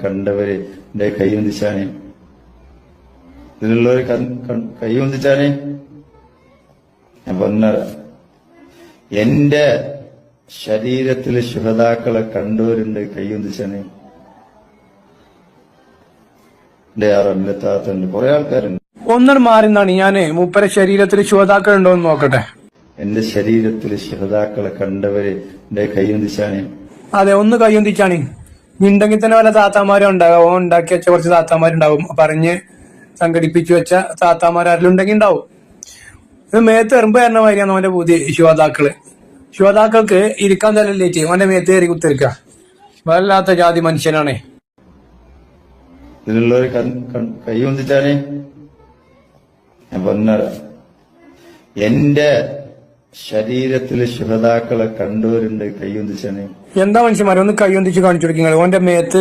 കണ്ടവര് എന്റെ കൈ കൈ ഒന്നിച്ചാനെ ഞാൻ പറഞ്ഞ എന്റെ ശരീരത്തിലെ ശുഹതാക്കളെ കണ്ടവരുണ്ട് കൈ ഒന്നിച്ചാനെ എന്റെ ആറല്ലത്താത്തുണ്ട് കുറെ ആൾക്കാരുണ്ട്. ഒന്നും മാറി നിന്നാണ് ഞാൻ. മൂപ്പരെ ശരീരത്തിൽ ശുഹതാക്കൾ ഉണ്ടോ എന്ന് നോക്കട്ടെ. എന്റെ ശരീരത്തിലെ ശുഹതാക്കളെ കണ്ടവര് എന്റെ കൈ ഒന്നിച്ചാനെ അതെ ഒന്ന് കൈ കയ്യൊന്തിച്ചാണ് ഉണ്ടെങ്കിൽ തന്നെ വല്ല താത്താമാരും ഉണ്ടാകും ഓ ഉണ്ടാക്കി വെച്ച കുറച്ച് താത്താമാരുണ്ടാവും. പറഞ്ഞ് സംഘടിപ്പിച്ചു വെച്ച താത്താമാരും ഉണ്ടെങ്കിൽ ഉണ്ടാവും. ഇത് മേത്ത് എറുമ്പ് തരണ മാതിരിയാണ് അവന്റെ പുതിയ ശിവതാക്കൾ ശിവതാക്കൾക്ക് ഇരിക്കാൻ തന്നെ ലേറ്റ് അവന്റെ മേത്ത് കയറി കുത്തിരിക്ക. വല്ലാത്ത ജാതി മനുഷ്യനാണേ. കൺ- കൈ ഒന്നിച്ചാനെ ഞാൻ പറഞ്ഞ എന്റെ ശരീരത്തിലെ ശുഹതാക്കളെ കണ്ടവരുണ്ട് കൈ എന്താ മനുഷ്യന്മാരെ? ഒന്ന് കൈയൊന്തിച്ച് കാണിച്ചു കൊടുക്കുന്നത് ഓന്റെ മേത്ത്